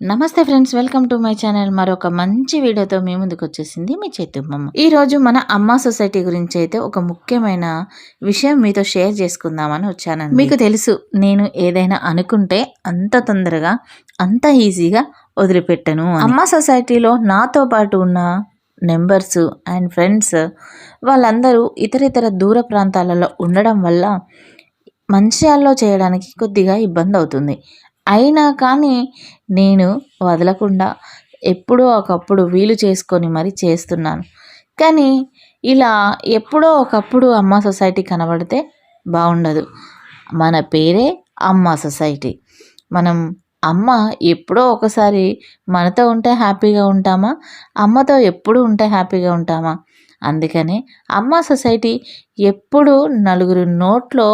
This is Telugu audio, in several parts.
నమస్తే friends welcome to my channel. మరొక మంచి వీడియోతో మీ ముందుకు వచ్చేసింది మీ చైతుమ్మమ్మ ఈరోజు మన అమ్మ సొసైటీ గురించి అయితే ఒక ముఖ్యమైన విషయం మీతో షేర్ చేసుకుందామని వచ్చాను మీకు తెలుసు నేను ఏదైనా అనుకుంటే అంత తొందరగా అంత ఈజీగా వదిలిపెట్టను అమ్మ సొసైటీలో నాతో పాటు ఉన్న నెంబర్స్ అండ్ ఫ్రెండ్స్ వాళ్ళందరూ ఇతర ఇతర దూర ప్రాంతాలలో ఉండడం వల్ల మంచిర్యాలలో చేయడానికి కొద్దిగా ఇబ్బంది అవుతుంది. అయినా కానీ నేను వదలకుండా ఎప్పుడో ఒకప్పుడు వీలు చేసుకొని మరి చేస్తున్నాను. కానీ ఇలా ఎప్పుడో ఒకప్పుడు అమ్మ సొసైటీ కనబడితే బాగుండదు. మన పేరే అమ్మ సొసైటీ. మనం అమ్మ ఎప్పుడో ఒకసారి మనతో ఉంటే హ్యాపీగా ఉంటామా? అమ్మతో ఎప్పుడు ఉంటే హ్యాపీగా ఉంటామా? అందుకనే అమ్మ సొసైటీ ఎప్పుడు నలుగురి నోట్లో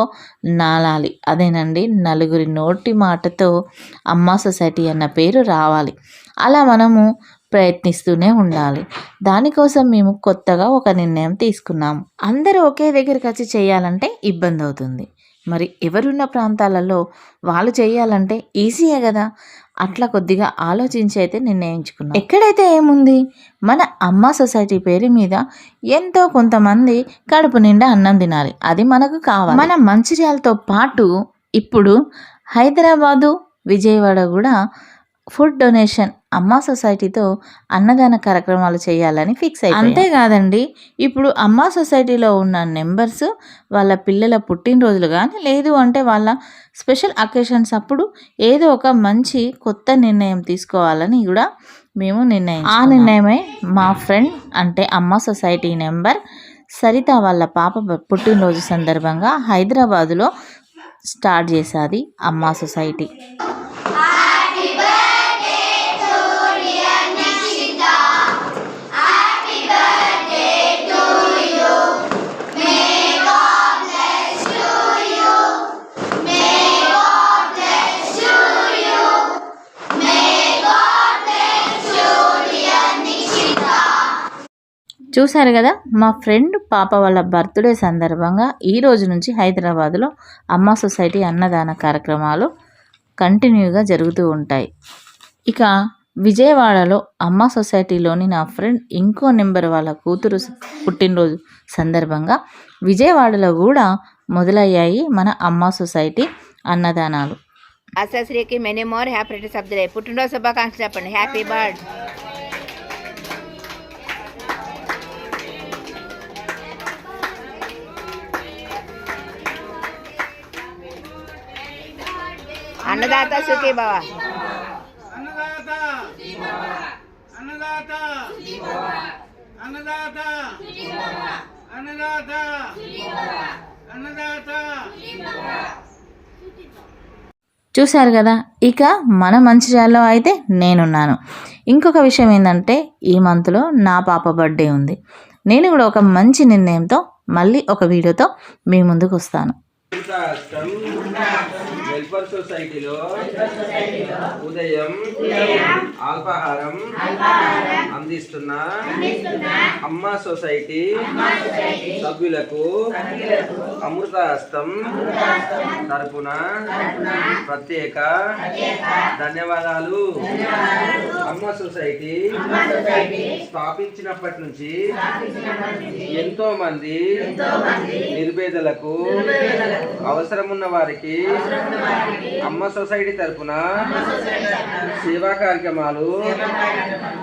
నాలాలి. అదేనండి నలుగురి నోటి మాటతో అమ్మ సొసైటీ అన్న పేరు రావాలి. అలా మనము ప్రయత్నిస్తూనే ఉండాలి. దానికోసం మేము కొత్తగా ఒక నిర్ణయం తీసుకున్నాము. అందరూ ఒకే దగ్గరికి వచ్చి చేయాలంటే ఇబ్బంది అవుతుంది మరి ఎవరున్న ప్రాంతాలలో వాళ్ళు చేయాలంటే ఈజీయే కదా? అట్లా కొద్దిగా ఆలోచించి అయితే నిర్ణయించుకున్నాం. ఎక్కడైతే ఏముంది? మన అమ్మ సొసైటీ పేరు మీద ఎంతో కొంతమంది కడుపు నిండా అన్నం తినాలి. అది మనకు కావాలి. మన మంచిర్యాలతో పాటు ఇప్పుడు హైదరాబాదు విజయవాడ కూడా ఫుడ్ డొనేషన్ అమ్మ సొసైటీతో అన్నదాన కార్యక్రమాలు చేయాలని ఫిక్స్ అయ్యి అంతేకాదండి ఇప్పుడు అమ్మ సొసైటీలో ఉన్న నెంబర్స్ వాళ్ళ పిల్లల పుట్టినరోజులు కానీ లేదు అంటే వాళ్ళ స్పెషల్ అకేషన్స్ అప్పుడు ఏదో ఒక మంచి కొత్త నిర్ణయం తీసుకోవాలని కూడా మేము నిర్ణయం ఆ నిర్ణయమే మా ఫ్రెండ్ అంటే అమ్మ సొసైటీ నెంబర్ సరిత వాళ్ళ పాప పుట్టినరోజు సందర్భంగా హైదరాబాదులో స్టార్ట్ చేశాది అమ్మ సొసైటీ. చూశారు కదా మా ఫ్రెండ్ పాప వాళ్ళ బర్త్డే సందర్భంగా ఈ రోజు నుంచి హైదరాబాద్లో అమ్మ సొసైటీ అన్నదాన కార్యక్రమాలు కంటిన్యూగా జరుగుతూ ఉంటాయి. ఇక విజయవాడలో అమ్మ సొసైటీలోని నా ఫ్రెండ్ ఇంకో నెంబర్ వాళ్ళ కూతురు పుట్టినరోజు సందర్భంగా విజయవాడలో కూడా మొదలయ్యాయి మన అమ్మ సొసైటీ అన్నదానాలు. అసశ్రీకి many more happy returns of the day పుట్టినరోజు శుభాకాంక్షలు చెప్పండి. హ్యాపీ బర్త్ అన్నదాత సుఖీ బావ అన్నదాత అన్నదాత అన్నదాత అన్నదాత అన్నదాత చూశారు కదా? ఇక మన మంచిర్యాలలో అయితే నేనున్నాను. ఇంకొక విషయం ఏంటంటే ఈ మంత్లో నా పాప బర్త్డే ఉంది. నేను కూడా ఒక మంచి నిర్ణయంతో మళ్ళీ ఒక వీడియోతో మీ ముందుకు వస్తాను. వెల్ఫేర్ సొసైటీలో ఉదయం అల్పాహారం అందిస్తున్న అమ్మ సొసైటీ సభ్యులకు అమృతహస్తం తరపున ప్రత్యేక ధన్యవాదాలు. అమ్మ సొసైటీ స్థాపించినప్పటి నుంచి ఎంతో మంది నిర్భేదలకు అవసరం ఉన్న వారికి అమ్మ సొసైటీ తరపున సేవా కార్యక్రమాలు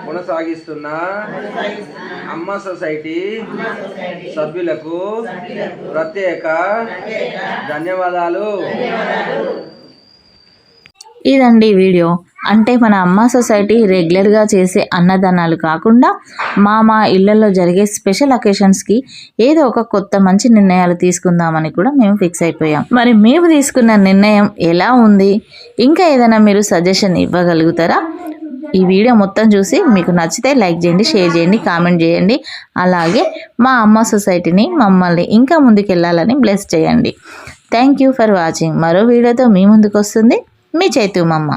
కొనసాగిస్తున్న అమ్మ సొసైటీ సభ్యులకు ప్రత్యేక ధన్యవాదాలు. ఇదండి వీడియో. అంటే మన అమ్మ సొసైటీ రెగ్యులర్గా చేసే అన్నదానాలు కాకుండా మా మా ఇళ్ళలో జరిగే స్పెషల్ అకేషన్స్కి ఏదో ఒక కొత్త మంచి నిర్ణయాలు తీసుకుందామని కూడా మేము ఫిక్స్ అయిపోయాం. మరి మేము తీసుకున్న నిర్ణయం ఎలా ఉంది? ఇంకా ఏదైనా మీరు సజెషన్ ఇవ్వగలుగుతారా? ఈ వీడియో మొత్తం చూసి మీకు నచ్చితే లైక్ చేయండి షేర్ చేయండి కామెంట్ చేయండి. అలాగే మా అమ్మ సొసైటీని మమ్మల్ని ఇంకా ముందుకెళ్ళాలని బ్లెస్ చేయండి. Thank you for watching. మరో వీడియోతో మీ ముందుకు వస్తుంది మీ చైతు మమ్మ